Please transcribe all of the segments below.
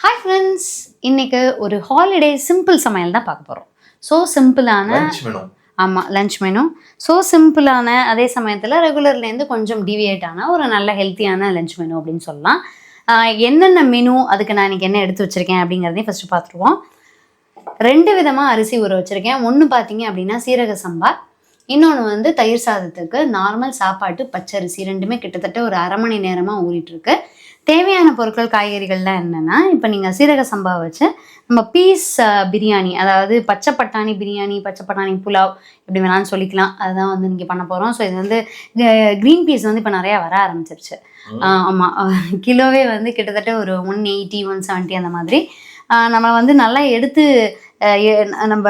Hi friends இன்னைக்கு ஒரு holiday simple சமையல் தான் பார்க்க போகிறோம் ஸோ சிம்பிளான ஆமாம் லஞ்ச் மெனு ஸோ சிம்பிளான அதே சமயத்தில் ரெகுலர்லேருந்து கொஞ்சம் டிவியேட் ஆன ஒரு நல்ல ஹெல்த்தியான லஞ்ச் மெனு அப்படின்னு சொல்லலாம். என்னென்ன மெனு அதுக்கு நான் இன்னைக்கு என்ன எடுத்து வச்சுருக்கேன் அப்படிங்கிறதையும் ஃபஸ்ட்டு பார்த்துருவோம். ரெண்டு விதமாக அரிசி ஊற வச்சுருக்கேன். ஒன்று பார்த்தீங்க அப்படின்னா சீரக சம்பா இன்னொன்று வந்து தயிர் சாதத்துக்கு நார்மல் சாப்பாட்டு பச்சரிசி ரெண்டுமே கிட்டத்தட்ட ஒரு அரை மணி நேரமாக ஊறிட்டுருக்கு. தேவையான பொருட்கள் காய்கறிகள்லாம் என்னென்னா இப்போ நீங்கள் சீரக சம்பா வச்சு நம்ம பீஸ் பிரியாணி அதாவது பச்சை பட்டாணி பிரியாணி பச்சை பட்டாணி புலாவ் எப்படி வேணாலும் சொல்லிக்கலாம். அதுதான் வந்து இன்றைக்கி பண்ண போகிறோம் ஸோ இது வந்து க்ரீன் பீஸ் வந்து இப்போ நிறையா வர ஆரம்பிச்சிருச்சு. ஆமாம் கிலோவே வந்து கிட்டத்தட்ட ஒரு ஒன் எயிட்டி ஒன் செவன்ட்டி அந்த மாதிரி. நம்ம வந்து நல்லா எடுத்து நம்ம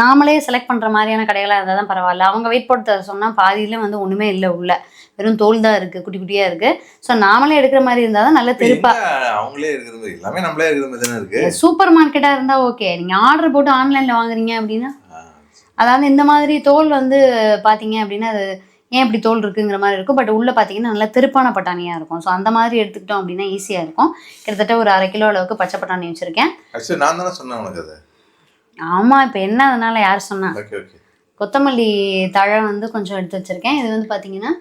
நாமளே செலக்ட் பண்ணுற மாதிரியான கடைகளாக இருந்தால் தான் பரவாயில்ல. அவங்க வெயிட் போட்டு தர சொன்னால் பாதியில வந்து ஒன்றுமே இல்லை உள்ள. வெறும் தோல் தான் இருக்குது குட்டி குட்டியாக இருக்குது ஸோ நாமளே எடுக்கிற மாதிரி இருந்தால் தான் நல்ல திருப்பா. எங்க அவங்களே இருக்கிற மாதிரி எல்லாமே நம்மளே இருக்கிற மாதிரி தானே இருக்கு? சூப்பர் மார்க்கெட்டாக இருந்தால் ஓகே நீங்கள் ஆர்டர் போட்டு ஆன்லைனில் வாங்குறீங்க அப்படின்னா அதாவது இந்த மாதிரி தோல் வந்து பார்த்தீங்க அப்படின்னா அது ஏன் இப்படி தோல் இருக்குங்கிற மாதிரி இருக்கும். பட் உள்ளே பார்த்தீங்கன்னா நல்லா திருப்பான பட்டாணியாக இருக்கும். ஸோ அந்த மாதிரி எடுத்துக்கிட்டோம் அப்படின்னா ஈஸியாக இருக்கும். கிட்டத்தட்ட ஒரு அரை கிலோ அளவுக்கு பச்சை பட்டாணி வச்சுருக்கேன். நான் தானே சொன்னேன் உனக்கு அது. ஆமாம் இப்போ என்ன அதனால யார் சொன்னா? கொத்தமல்லி தழை வந்து கொஞ்சம் எடுத்து வச்சுருக்கேன். இது வந்து பார்த்தீங்கன்னா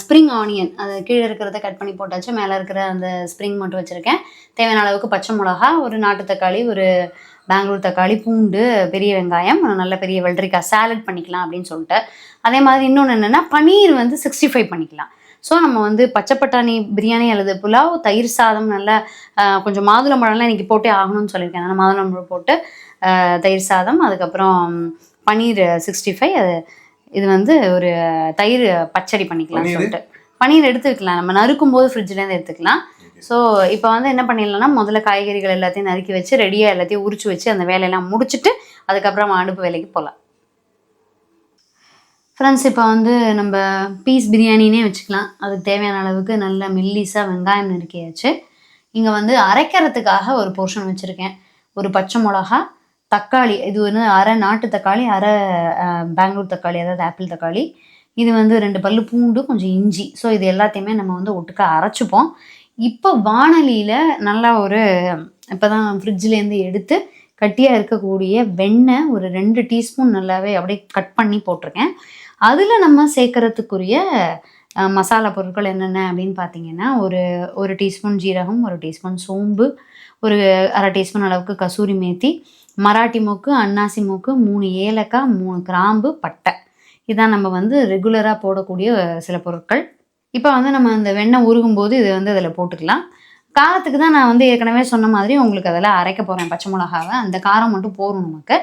ஸ்ப்ரிங் ஆனியன் அது கீழே இருக்கிறத கட் பண்ணி போட்டாச்சு. மேலே இருக்கிற அந்த ஸ்ப்ரிங் மட்டும் வச்சுருக்கேன். தேவையான அளவுக்கு பச்சை மிளகா ஒரு நாட்டு தக்காளி ஒரு பெங்களூர் தக்காளி பூண்டு பெரிய வெங்காயம் நல்ல பெரிய வெள்ளரிக்காய் சாலட் பண்ணிக்கலாம் அப்படின்னு சொல்லிட்டு அதே மாதிரி இன்னொன்று என்னென்னா பன்னீர் வந்து சிக்ஸ்டி ஃபைவ் பண்ணிக்கலாம். ஸோ நம்ம வந்து பச்சை பட்டாணி பிரியாணி அல்லது புலாவ் தயிர் சாதம் நல்லா கொஞ்சம் மாதுளம்பழம்லாம் இன்றைக்கி போட்டே ஆகணும்னு சொல்லியிருக்கேன். அதனால் மாதுளம்பழம் போட்டு தயிர் சாதம் அதுக்கப்புறம் பன்னீர் சிக்ஸ்டி ஃபைவ் அது இது வந்து ஒரு தயிர் பச்சடி பண்ணிக்கலாம்? சொல்லிட்டு. பன்னீர் எடுத்து வைக்கலாம். நம்ம நறுக்கும் போது ஃப்ரிட்ஜ்லேருந்து எடுத்துக்கலாம். ஸோ இப்போ வந்து என்ன பண்ணிடலாம்னா முதல்ல காய்கறிகள் எல்லாத்தையும் நறுக்கி வச்சு ரெடியாக எல்லாத்தையும் உரிச்சு வச்சு அந்த வேலையெல்லாம் முடிச்சுட்டு அதுக்கப்புறம் அடுப்பு வேலைக்கு போகலாம். ஃப்ரெண்ட்ஸ் இப்போ வந்து நம்ம பீஸ் பிரியாணினே வச்சுக்கலாம். அதுக்கு தேவையான அளவுக்கு நல்ல மெல்லிஸாக வெங்காயம் நறுக்கியாச்சு. இங்கே வந்து அரைக்கிறதுக்காக ஒரு போர்ஷன் வச்சுருக்கேன். ஒரு பச்சை மிளகா தக்காளி இது வந்து அரை நாட்டு தக்காளி அரை பெங்களூர் தக்காளி அதாவது ஆப்பிள் தக்காளி. இது வந்து ரெண்டு பல்லு பூண்டு கொஞ்சம் இஞ்சி. ஸோ இது எல்லாத்தையுமே நம்ம வந்து ஒட்டுக்கா அரைச்சிப்போம். இப்போ வானலியில் நல்லா ஒரு இப்போ தான் ஃப்ரிட்ஜ்லேருந்து எடுத்து கட்டியாக இருக்கக்கூடிய வெண்ணெய் ஒரு ரெண்டு டீஸ்பூன் நல்லாவே அப்படியே கட் பண்ணி போட்டிருக்கேன். அதில் நம்ம சேர்க்கறதுக்குரிய மசாலா பொருட்கள் என்னென்ன அப்படின்னு பார்த்தீங்கன்னா ஒரு ஒரு டீஸ்பூன் ஜீரகம் ஒரு டீஸ்பூன் சோம்பு ஒரு அரை டீஸ்பூன் அளவுக்கு கசூரி மேத்தி மராட்டி மூக்கு அன்னாசி மூக்கு மூணு ஏலக்காய் மூணு கிராம்பு பட்டை. இதான் நம்ம வந்து ரெகுலராக போடக்கூடிய சில பொருட்கள். இப்போ வந்து நம்ம இந்த வெண்ணெய் உருகும்போது இது வந்து அதில் போட்டுக்கலாம். காரத்துக்கு தான் நான் வந்து ஏற்கனவே சொன்ன மாதிரி உங்களுக்கு அதெல்லாம் அரைக்க போகிறேன் பச்சை மிளகாவை. அந்த காரம் மட்டும் போதும் நமக்கு.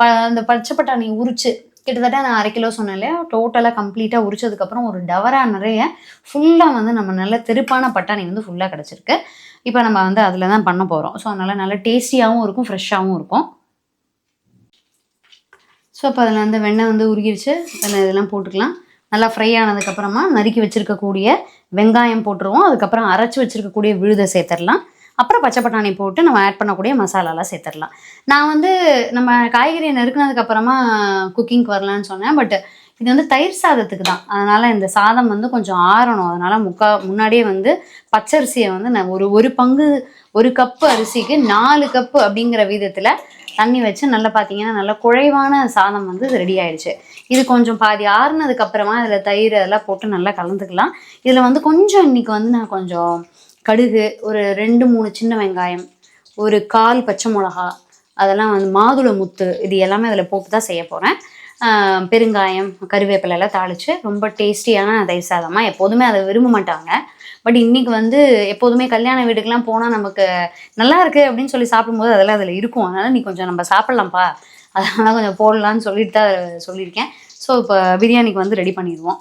ப அந்த பச்சை பட்டாணி உரிச்சு கிட்டத்தட்ட நான் அரை கிலோ சொன்னேன் இல்லையா? டோட்டலாக கம்ப்ளீட்டாக உரிச்சதுக்கப்புறம் ஒரு டவரா நிறைய ஃபுல்லாக வந்து நம்ம நல்ல தெருப்பான பட்டாணி வந்து ஃபுல்லாக கிடச்சிருக்கு. இப்போ நம்ம வந்து அதில் தான் பண்ண போகிறோம் ஸோ அதனால் நல்லா டேஸ்டியாகவும் இருக்கும் ஃப்ரெஷ்ஷாகவும் இருக்கும். ஸோ அப்போ அதில் வந்து வெண்ணெய் வந்து உருகிருச்சு. அதில் இதெல்லாம் போட்டுக்கலாம். நல்லா ஃப்ரை ஆனதுக்கப்புறமா நறுக்கி வச்சுருக்கக்கூடிய வெங்காயம் போட்டுருவோம். அதுக்கப்புறம் அரைச்சி வச்சுருக்கக்கூடிய விழுதை சேர்த்துடலாம். அப்புறம் பச்சை பட்டாணி போட்டு நம்ம ஆட் பண்ணக்கூடிய மசாலாலாம் சேர்த்துடலாம். நான் வந்து நம்ம காய்கறியை நெருக்கினதுக்கப்புறமா குக்கிங்க்கு வரலான்னு சொன்னேன். பட் இது வந்து தயிர் சாதத்துக்கு தான். அதனால் இந்த சாதம் வந்து கொஞ்சம் ஆறணும். அதனால் முக்கா முன்னாடியே வந்து பச்சரிசியை வந்து நான் ஒரு ஒரு பங்கு ஒரு கப்பு அரிசிக்கு நாலு கப்பு அப்படிங்கிற விதத்தில் தண்ணி வச்சு நல்லா பார்த்தீங்கன்னா நல்லா குழைவான சாதம் வந்து ரெடி ஆயிடுச்சு. இது கொஞ்சம் பாதி ஆறுனதுக்கு அப்புறமா இதில் தயிர் அதெல்லாம் போட்டு நல்லா கலந்துக்கலாம். இதில் வந்து கொஞ்சம் இன்னைக்கு வந்து நான் கொஞ்சம் கடுகு ஒரு ரெண்டு மூணு சின்ன வெங்காயம் ஒரு கால் பச்சை மிளகா அதெல்லாம் வந்து மாதுளை முத்து இது எல்லாமே அதில் போட்டு தான் செய்ய போகிறேன் பெருங்காயம் கருவேப்பிலை எல்லாம் தாளித்து ரொம்ப டேஸ்டியான தயிர் சாதமாக எப்போதுமே அதை விரும்ப மாட்டாங்க. பட் இன்னைக்கு வந்து எப்போதுமே கல்யாண வீட்டுக்கெல்லாம் போனால் நமக்கு நல்லா இருக்கு அப்படின்னு சொல்லி சாப்பிடும்போது அதெல்லாம் அதில் இருக்கும். அதனால் நீ கொஞ்சம் நம்ம சாப்பிட்லாம்ப்பா. அதனால் கொஞ்சம் போடலான்னு சொல்லிட்டு தான் சொல்லியிருக்கேன். ஸோ இப்போ பிரியாணிக்கு வந்து ரெடி பண்ணிடுவோம்.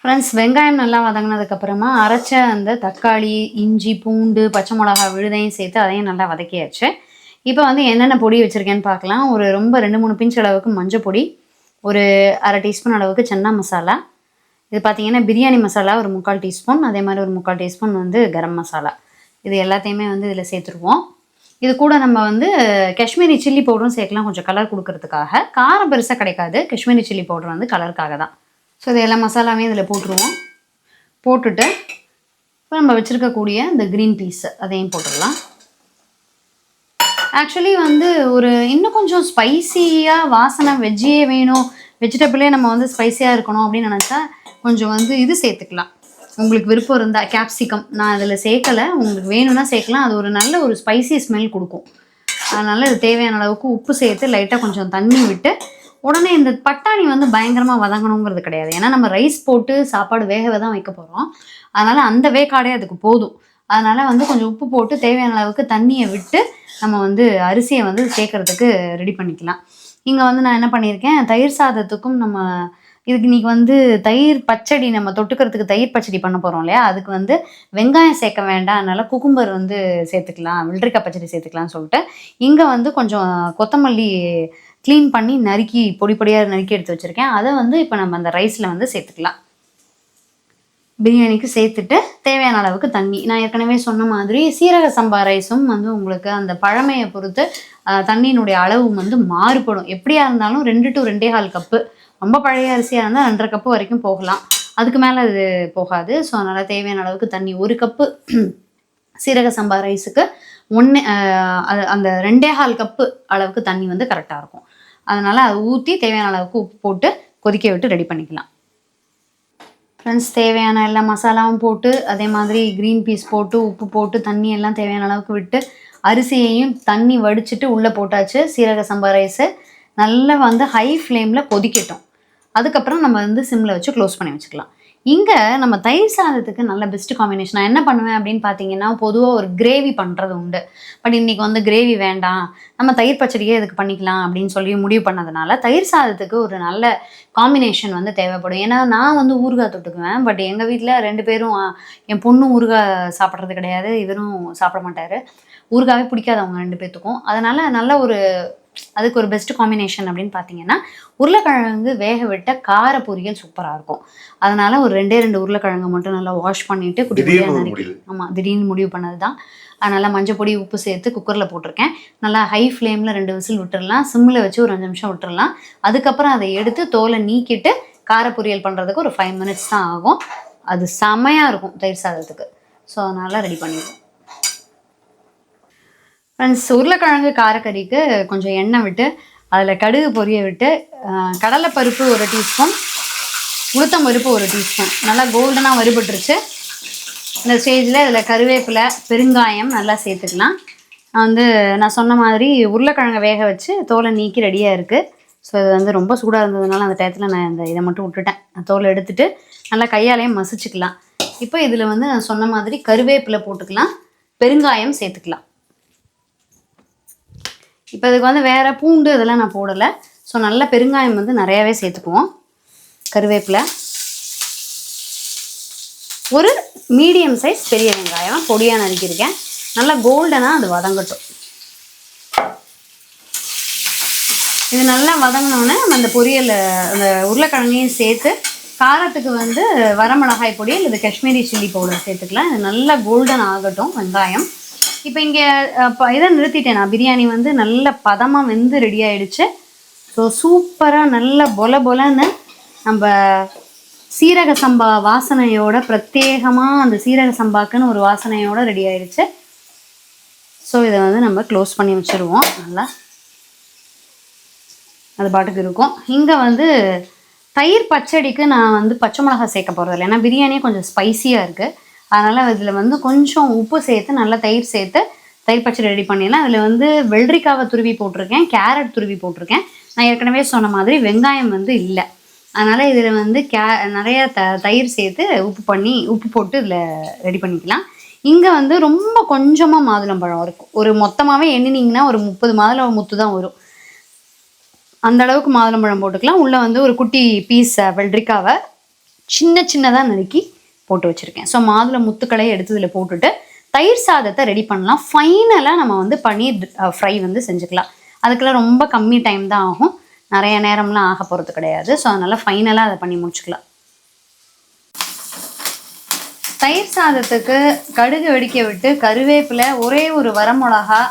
ஃப்ரெண்ட்ஸ் வெங்காயம் நல்லா வதங்கினதுக்கப்புறமா அரைச்ச அந்த தக்காளி இஞ்சி பூண்டு பச்சை மிளகா விழுதையும் சேர்த்து அதையும் நல்லா வதக்கியாச்சு. இப்போ வந்து என்னென்ன பொடி வச்சுருக்கேன்னு பார்க்கலாம். ஒரு ரொம்ப ரெண்டு மூணு பிஞ்ச் அளவுக்கு மஞ்சள் பொடி ஒரு அரை டீஸ்பூன் அளவுக்கு சன்னா மசாலா. இது பார்த்தீங்கன்னா பிரியாணி மசாலா ஒரு முக்கால் டீஸ்பூன் அதே மாதிரி ஒரு முக்கால் டீஸ்பூன் வந்து கரம் மசாலா. இது எல்லாத்தையுமே வந்து இதில் சேர்த்துருவோம். இது கூட நம்ம வந்து காஷ்மீரி சில்லி பவுடரும் சேர்க்கலாம் கொஞ்சம் கலர் கொடுக்கறதுக்காக. காரம் பெருசாக கிடைக்காது காஷ்மீரி சில்லி பவுடர் வந்து கலருக்காக தான். ஸோ இது எல்லா மசாலாவையும் இதில் போட்டுருவோம். போட்டுட்டு இப்போ நம்ம வச்சுருக்கக்கூடிய இந்த க்ரீன் பீஸு அதையும் போட்டுடலாம். ஆக்சுவலி வந்து ஒரு இன்னும் கொஞ்சம் ஸ்பைசியாக வாசனை வெஜ்ஜியே வேணும். வெஜிடபிளே நம்ம வந்து ஸ்பைசியாக இருக்கணும் அப்படின்னு நினச்சா கொஞ்சம் வந்து இது சேர்த்துக்கலாம். உங்களுக்கு விருப்பம் இருந்தால் கேப்சிகம் நான் அதில் சேர்க்கலை. உங்களுக்கு வேணும்னா சேர்க்கலாம். அது ஒரு நல்ல ஒரு ஸ்பைசி ஸ்மெல் கொடுக்கும். அதனால் இது தேவையான அளவுக்கு உப்பு சேர்த்து லைட்டாக கொஞ்சம் தண்ணி விட்டு உடனே இந்த பட்டாணி வந்து பயங்கரமாக வதங்கணுங்கிறது கிடையாது. ஏன்னா நம்ம ரைஸ் போட்டு சாப்பாடு வேகவே தான் வைக்க போகிறோம் அதனால் அந்த வேக்காடே அதுக்கு போதும். அதனால் வந்து கொஞ்சம் உப்பு போட்டு தேவையான அளவுக்கு தண்ணியை விட்டு நம்ம வந்து அரிசியை வந்து சேர்க்கறதுக்கு ரெடி பண்ணிக்கலாம். இங்கே வந்து நான் என்ன பண்ணியிருக்கேன் தயிர் சாதத்துக்கும் நம்ம இதுக்கு இன்னைக்கு வந்து தயிர் பச்சடி நம்ம தொட்டுக்கிறதுக்கு தயிர் பச்சடி பண்ண போகிறோம் இல்லையா? அதுக்கு வந்து வெங்காயம் சேர்க்க வேண்டாம் அதனால குக்கும்பர் வந்து சேர்த்துக்கலாம் வெள்ளரிக்காய் பச்சடி சேர்த்துக்கலாம்னு சொல்லிட்டு. இங்கே வந்து கொஞ்சம் கொத்தமல்லி க்ளீன் பண்ணி நறுக்கி பொடி பொடியாக நறுக்கி எடுத்து வச்சுருக்கேன். அதை வந்து இப்போ நம்ம அந்த ரைஸில் வந்து சேர்த்துக்கலாம். பிரியாணிக்கு சேர்த்துட்டு தேவையான அளவுக்கு தண்ணி. நான் ஏற்கனவே சொன்ன மாதிரி சீரக சம்பா ரைஸும் வந்து உங்களுக்கு அந்த பழமையை பொறுத்து தண்ணியினுடைய அளவு வந்து மாறுபடும். எப்படியா இருந்தாலும் ரெண்டு டு ரெண்டே கால் கப்பு. ரொம்ப பழைய அரிசியாக இருந்தால் ரெண்டரை கப்பு வரைக்கும் போகலாம். அதுக்கு மேலே அது போகாது. ஸோ அதனால் தேவையான அளவுக்கு தண்ணி ஒரு கப்பு. சீரக சம்பா ரைஸுக்கு ஒன்று அந்த ரெண்டே கால் கப்பு அளவுக்கு தண்ணி வந்து கரெக்டாக இருக்கும். அதனால் அதை ஊற்றி தேவையான அளவுக்கு உப்பு போட்டு கொதிக்க விட்டு ரெடி பண்ணிக்கலாம். ஃப்ரெண்ட்ஸ் தேவையான எல்லா மசாலாவும் போட்டு அதே மாதிரி க்ரீன் பீஸ் போட்டு உப்பு போட்டு தண்ணி எல்லாம் தேவையான அளவுக்கு விட்டு அரிசியையும் தண்ணி வடிச்சிட்டு உள்ளே போட்டாச்சு சீரக சம்பா ரைஸு நல்லா வந்து ஹை ஃப்ளேமில் கொதிக்கட்டும். அதுக்கப்புறம் நம்ம வந்து சிம்மில் வச்சு க்ளோஸ் பண்ணி வச்சுக்கலாம். இங்கே நம்ம தயிர் சாதத்துக்கு நல்ல பெஸ்ட் காம்பினேஷன் நான் என்ன பண்ணுவேன் அப்படின்னு பார்த்தீங்கன்னா பொதுவாக ஒரு கிரேவி பண்ணுறது உண்டு. பட் இன்றைக்கி வந்து கிரேவி வேண்டாம். நம்ம தயிர் பச்சடியே இதுக்கு பண்ணிக்கலாம் அப்படின்னு சொல்லி முடிவு பண்ணதுனால தயிர் சாதத்துக்கு ஒரு நல்ல காம்பினேஷன் வந்து தேவைப்படும். ஏன்னா நான் வந்து ஊறுகாய் தொட்டுக்குவேன். பட் எங்கள் வீட்டில் ரெண்டு பேரும் என் பொண்ணும் ஊறுகாய் சாப்பிட்றது கிடையாது. இவரும் சாப்பிட மாட்டார். ஊறுகாவே பிடிக்காது அவங்க ரெண்டு பேர்த்துக்கும் அதனால் நல்ல ஒரு அதுக்கு ஒரு பெஸ்ட் காம்பினேஷன் அப்படின்னு பார்த்தீங்கன்னா உருளைக்கிழங்கு வேக விட்ட கார பொரியல் சூப்பராக இருக்கும். அதனால் ஒரு ரெண்டே ரெண்டு உருளைக்கிழங்கு மட்டும் நல்லா வாஷ் பண்ணிவிட்டு குட்டி. ஆமாம் திடீர்னு முடிவு. பண்ணது தான் அதனால் மஞ்சள் பொடி உப்பு சேர்த்து குக்கரில் போட்டிருக்கேன். நல்லா ஹை ஃப்ளேமில் ரெண்டு விசில் விட்டுறலாம். சிம்மில் வச்சு ஒரு அஞ்சு நிமிஷம் விட்டுறலாம். அதுக்கப்புறம் அதை எடுத்து தோலை நீக்கிட்டு கார பொரியல் பண்ணுறதுக்கு ஒரு ஃபைவ் மினிட்ஸ் தான் ஆகும். அது செமையாக இருக்கும் தயிர் சாதத்துக்கு. ஸோ அதனால் ரெடி பண்ணிடுவோம். ஃப்ரெண்ட்ஸ் உருளைக்கிழங்கு காரக்கறிக்கு கொஞ்சம் எண்ணெய் விட்டு அதில் கடுகு பொரிய விட்டு கடலை கடலைப்பருப்பு ஒரு டீஸ்பூன் உளுத்தம் பருப்பு ஒரு டீஸ்பூன். நல்லா கோல்டனாக வறுபட்டுருச்சு. இந்த ஸ்டேஜில் இதில் கருவேப்பிலை பெருங்காயம் நல்லா சேர்த்துக்கலாம். நான் வந்து நான் சொன்ன மாதிரி உருளைக்கிழங்கை வேக வச்சு தோலை நீக்கி ரெடியாக இருக்குது ஸோ இது வந்து ரொம்ப சூடாக இருந்ததுனால அந்த டயத்தில் நான் இந்த இதை மட்டும் விட்டுட்டேன். தோலை எடுத்துட்டு நல்லா கையாலையும் மசிச்சுக்கலாம். இப்போ இதில் வந்து நான் சொன்ன மாதிரி கருவேப்பிலை போட்டுக்கலாம். பெருங்காயம் சேர்த்துக்கலாம். இப்போ இதுக்கு வந்து வேறு பூண்டு இதெல்லாம் நான் போடலை. ஸோ நல்ல பெருங்காயம் வந்து நிறையாவே சேர்த்துக்குவோம். கருவேப்பிலை. ஒரு மீடியம் சைஸ் பெரிய வெங்காயம். பொடியாக நறுக்கியிருக்கேன். நல்லா கோல்டனாக அது வதங்கட்டும். இது நல்லா வதங்கினோடனே நம்ம அந்த பொரியல் அந்த உருளைக்கிழங்கையும் சேர்த்து காரத்துக்கு வந்து வரமிளகாய் பொடி அல்லது காஷ்மீரி சில்லி பவுடர் சேர்த்துக்கலாம். இது நல்லா கோல்டன் ஆகட்டும் வெங்காயம். இப்போ இங்கே இதை நிறுத்திட்டேன் நான். பிரியாணி வந்து நல்ல பதமாக வெந்து ரெடி ஆயிடுச்சு. ஸோ சூப்பராக நல்ல பொல பொலன்னு நம்ம சீரக சம்பா வாசனையோட பிரத்யேகமாக அந்த சீரக சம்பாக்குன்னு ஒரு வாசனையோட ரெடி ஆயிடுச்சு. ஸோ இதை வந்து நம்ம க்ளோஸ் பண்ணி வச்சுருவோம். நல்லா. அது பாட்டுக்கு இருக்கும். இங்கே வந்து தயிர் பச்சடிக்கு நான் வந்து பச்சை மிளகாய் சேர்க்க போகிறதில்ல ஏன்னா பிரியாணியே கொஞ்சம் ஸ்பைசியாக இருக்குது அதனால் இதில் வந்து கொஞ்சம் உப்பு சேர்த்து நல்லா தயிர் சேர்த்து தயிர் பச்சடி ரெடி பண்ணிடலாம். அதில் வந்து வெள்ளரிக்காவை துருவி போட்டிருக்கேன் கேரட் துருவி போட்டிருக்கேன். நான் ஏற்கனவே சொன்ன மாதிரி வெங்காயம் வந்து இல்லை. அதனால் இதில் வந்து கே நிறைய த தயிர் சேர்த்து உப்பு பண்ணி உப்பு போட்டு இதில் ரெடி பண்ணிக்கலாம். இங்கே வந்து ரொம்ப கொஞ்சமாக மாதுளம்பழம் இருக்கும். ஒரு மொத்தமாகவே எண்ணினீங்கன்னா ஒரு முப்பது மாதுளம் முத்து தான் வரும். அந்த அளவுக்கு மாதுளம்பழம் போட்டுக்கலாம். உள்ளே வந்து ஒரு குட்டி பீஸ் வெள்ளரிக்காவை சின்ன சின்னதாக நறுக்கி போட்டு வச்சுருக்கேன். ஸோ மாதுளை முத்துக்களை எடுத்து இதில் போட்டுட்டு தயிர் சாதத்தை ரெடி பண்ணலாம். ஃபைனலாக நம்ம வந்து பன்னீர் ஃப்ரை வந்து செஞ்சுக்கலாம். அதுக்கெல்லாம் ரொம்ப கம்மி டைம் தான் ஆகும். நிறைய நேரம்லாம் ஆக போகிறது கிடையாது. ஸோ அதனால் ஃபைனலாக அதை பண்ணி முடிச்சுக்கலாம். தயிர் சாதத்துக்கு கடுகு வெடிக்க விட்டு கருவேப்பிலை ஒரே ஒரு வரமிளகா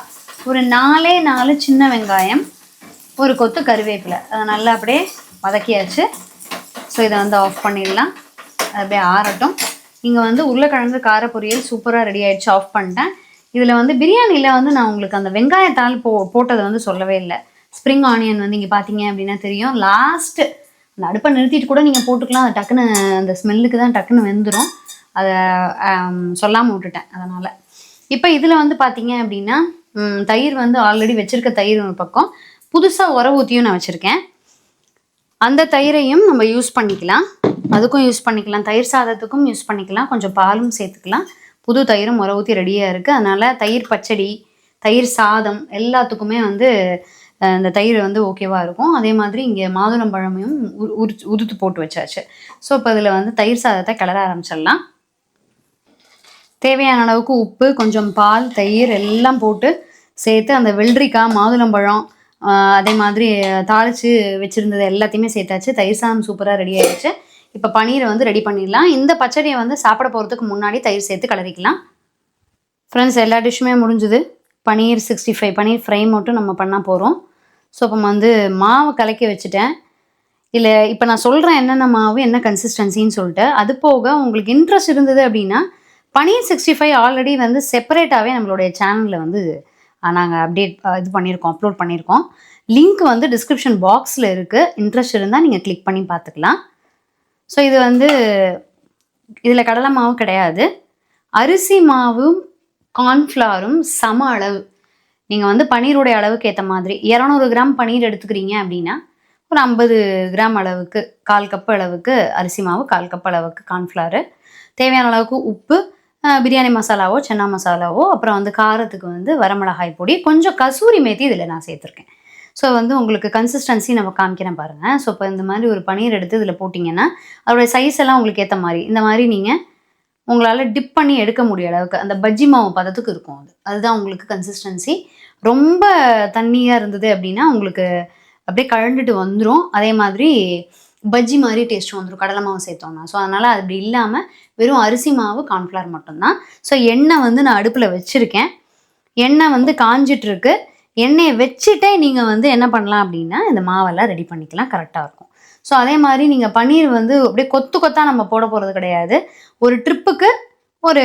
ஒரு நாலே நாலு சின்ன வெங்காயம் ஒரு கொத்து கருவேப்பிலை. அதை நல்லா அப்படியே வதக்கியாச்சு. ஸோ இதை வந்து ஆஃப் பண்ணிடலாம். அப்படியே ஆறட்டும். இங்கே வந்து உருளைக்கிழங்கு கார பொரியல் சூப்பராக ரெடி ஆகிடுச்சு ஆஃப் பண்ணிட்டேன். இதில் வந்து பிரியாணியில் வந்து நான் உங்களுக்கு அந்த வெங்காயத்தாள் போ போட்டதை வந்து சொல்லவே இல்லை. ஸ்ப்ரிங் ஆனியன் வந்து இங்கே பார்த்தீங்க அப்படின்னா தெரியும். லாஸ்ட்டு அந்த அடுப்பை நிறுத்திட்டு கூட நீங்கள் போட்டுக்கலாம். அது டக்குன்னு அந்த ஸ்மெல்லுக்கு தான் டக்குன்னு வெந்துடும் அதை சொல்லாமல் விட்டுட்டேன் அதனால். இப்போ இதில் வந்து பார்த்தீங்க அப்படின்னா தயிர் வந்து ஆல்ரெடி வச்சுருக்க தயிர் ஒரு பக்கம். புதுசாக உர ஊற்றியும் நான் வச்சுருக்கேன். அந்த தயிரையும் நம்ம யூஸ் பண்ணிக்கலாம். அதுக்கும் யூஸ் பண்ணிக்கலாம். தயிர் சாதத்துக்கும் யூஸ் பண்ணிக்கலாம். கொஞ்சம் பாலும் சேர்த்துக்கலாம். புது தயிரும் உர ஊற்றி ரெடியாக இருக்குது அதனால் தயிர் பச்சடி தயிர் சாதம் எல்லாத்துக்குமே வந்து இந்த தயிர் வந்து ஓகேவாக இருக்கும். அதே மாதிரி இங்கே மாதுளம்பழமையும் உ- உரிச்சு உதுத்து போட்டு வச்சாச்சு. ஸோ இப்போ இதில் வந்து தயிர் சாதத்தை கிளற ஆரம்பிச்சிடலாம். தேவையான அளவுக்கு உப்பு கொஞ்சம் பால் தயிர் எல்லாம் போட்டு சேர்த்து அந்த வெள்ளரிக்காய் மாதுளம்பழம் அதே மாதிரி தாளித்து வச்சுருந்தது எல்லாத்தையுமே சேர்த்தாச்சு. தயிர் சாதம் சூப்பராக ரெடி ஆயிடுச்சு. இப்போ பன்னீரை வந்து ரெடி பண்ணிடலாம். இந்த பச்சடியை வந்து சாப்பிட போகிறதுக்கு முன்னாடி தயிர் சேர்த்து கலரிக்கலாம். ஃப்ரெண்ட்ஸ் எல்லா டிஷ்ஷுமே முடிஞ்சுது. Paneer sixty five paneer fry மட்டும் நம்ம பண்ண போகிறோம் ஸோ இப்போ வந்து மாவு கலக்கி வச்சுட்டேன். இல்லை இப்போ நான் சொல்கிறேன் என்னென்ன மாவு என்ன கன்சிஸ்டன்சின்னு சொல்லிட்டு. அது போக உங்களுக்கு இன்ட்ரெஸ்ட் இருந்தது அப்படின்னா பன்னீர் சிக்ஸ்டி ஃபைவ் ஆல்ரெடி வந்து செப்பரேட்டாகவே நம்மளுடைய சேனலில் வந்து நாங்கள் அப்டேட் இது பண்ணியிருக்கோம் அப்லோட் பண்ணியிருக்கோம். லிங்க் வந்து டிஸ்கிரிப்ஷன் பாக்ஸில் இருக்குது இன்ட்ரெஸ்ட் இருந்தால் நீங்கள் கிளிக் பண்ணி பார்த்துக்கலாம். ஸோ இது வந்து இதில் கடலை மாவு கிடையாது. அரிசி மாவும் கார்ன்ஃப்ளவரும் சம அளவு. நீங்கள் வந்து பன்னீருடைய அளவுக்கு ஏற்ற மாதிரி இரநூறு கிராம் பன்னீர் எடுத்துக்கிறீங்க அப்படின்னா ஒரு ஐம்பது கிராம் அளவுக்கு கால் கப் அளவுக்கு அரிசி மாவு கால் கப் அளவுக்கு கார்ன்ஃப்ளவர். தேவையான அளவுக்கு உப்பு பிரியாணி மசாலாவோ சென்னா மசாலாவோ அப்புறம் வந்து காரத்துக்கு வந்து வரமிளகாய் பொடி கொஞ்சம் கசூரி மேத்தி இதில் நான் சேர்த்துருக்கேன். ஸோ வந்து உங்களுக்கு கன்சிஸ்டன்சி நம்ம காமிக்கிறேன் பாருங்கள் ஸோ இப்போ இந்த மாதிரி ஒரு பன்னீர் எடுத்து இதில் போட்டிங்கன்னா அதோடய சைஸ் எல்லாம் உங்களுக்கு ஏற்ற மாதிரி. இந்த மாதிரி நீங்கள் உங்களால் டிப் பண்ணி எடுக்க முடிய அளவுக்கு அந்த பஜ்ஜி மாவு பதத்துக்கு இருக்கும் அது. அதுதான் உங்களுக்கு கன்சிஸ்டன்சி ரொம்ப தண்ணியாக இருந்தது அப்படின்னா உங்களுக்கு அப்படியே கழண்டுட்டு வந்துடும் அதே மாதிரி பஜ்ஜி மாதிரி டேஸ்ட்டு வந்துடும் கடலை மாவு சேர்த்தோம்னா. ஸோ அதனால் அது அப்படி இல்லாமல் வெறும் அரிசி மாவு கார்ன்ஃப்ளவர் மட்டும்தான். ஸோ எண்ணெய் வந்து நான் அடுப்பில் வச்சுருக்கேன். எண்ணெய் வந்து காஞ்சிட்ருக்கு இருக்கு. எண்ணெயை வச்சுட்டே நீங்கள் வந்து என்ன பண்ணலாம் அப்படின்னா இந்த மாவெல்லாம் ரெடி பண்ணிக்கலாம். கரெக்டாக இருக்கும். ஸோ அதே மாதிரி நீங்கள் பன்னீர் வந்து அப்படியே கொத்து கொத்தாக நம்ம போட போகிறது கிடையாது. ஒரு ட்ரிப்புக்கு ஒரு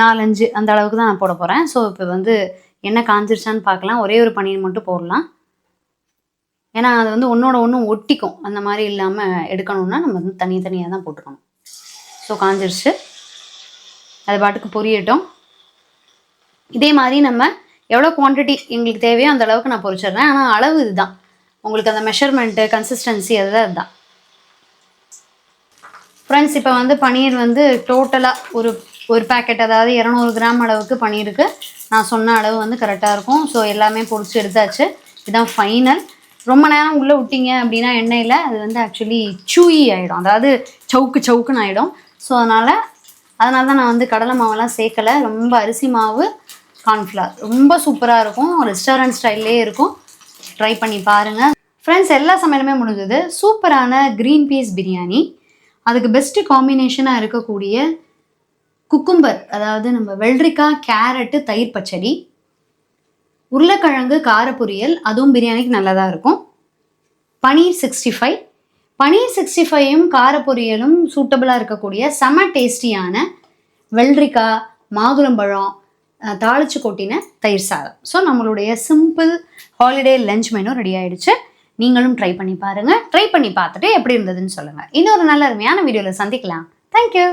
நாலஞ்சு அந்த அளவுக்கு தான் நான் போட போகிறேன் ஸோ இப்போ வந்து என்ன காஞ்சிருச்சான்னு பார்க்கலாம். ஒரே ஒரு பன்னீர் மட்டும் போடலாம். ஏன்னா அது வந்து ஒன்றோட ஒன்றும் ஒட்டிக்கும். அந்த மாதிரி இல்லாமல் எடுக்கணும்னா நம்ம வந்து தனித்தனியாக தான் போட்டுக்கணும். ஸோ காஞ்சிருச்சு. அது பாட்டுக்கு பொரியட்டும். இதே மாதிரி நம்ம எவ்வளோ குவான்டிட்டி எங்களுக்கு தேவையோ அந்த அளவுக்கு நான் பொரிச்சிடுறேன் ஆனால் அளவு இதுதான். உங்களுக்கு அந்த மெஷர்மெண்ட்டு கன்சிஸ்டன்சி அதுதான். இதுதான் ஃப்ரெண்ட்ஸ் இப்போ வந்து பன்னீர் வந்து டோட்டலாக ஒரு ஒரு பேக்கெட் அதாவது இரநூறு கிராம் அளவுக்கு பன்னீருக்கு. நான் சொன்ன அளவு வந்து கரெக்டாக இருக்கும். ஸோ எல்லாமே பொரிச்சு எடுத்தாச்சு. இதுதான் ஃபைனல் ரொம்ப நேரம் உள்ளே விட்டீங்க அப்படின்னா எண்ணெயில் அது வந்து ஆக்சுவலி சூயி ஆகிடும் அதாவது சவுக்கு சவுக்குன்னு ஆகிடும் ஸோ அதனால் அதனால தான் நான் வந்து கடலை மாவெல்லாம் சேர்க்கலை. ரொம்ப அரிசி மாவு கார்ன்ஃப்ளவர். ரொம்ப சூப்பராக இருக்கும். ரெஸ்டாரண்ட் ஸ்டைல்லே இருக்கும். ட்ரை பண்ணி பாருங்கள் ஃப்ரெண்ட்ஸ் எல்லா சமையலுமே முடிஞ்சது. சூப்பரான க்ரீன் பீஸ் பிரியாணி. அதுக்கு பெஸ்ட்டு காம்பினேஷனாக இருக்கக்கூடிய குக்கும்பர் அதாவது நம்ம வெள்ளரிக்காய் கேரட்டு தயிர் பச்சடி உருளைக்கிழங்கு கார பொரியல் அதுவும் பிரியாணிக்கு நல்லதாக இருக்கும். Paneer sixty five. Paneer sixty ஃபைவும் கார பொரியலும் சூட்டபுளாக இருக்கக்கூடிய செம டேஸ்டியான வெள்ளரிக்காய் மாதுளம்பழம் தாளிச்சு கொட்டின தயிர் சாதம். ஸோ நம்மளுடைய simple holiday lunch menu ready ஆயிடுச்சு. நீங்களும் ட்ரை பண்ணி பாருங்கள் ட்ரை பண்ணி பார்த்துட்டு எப்படி இருந்ததுன்னு சொல்லுங்கள் இன்னொரு நல்ல அருமையான வீடியோவில் சந்திக்கலாம். தேங்க்யூ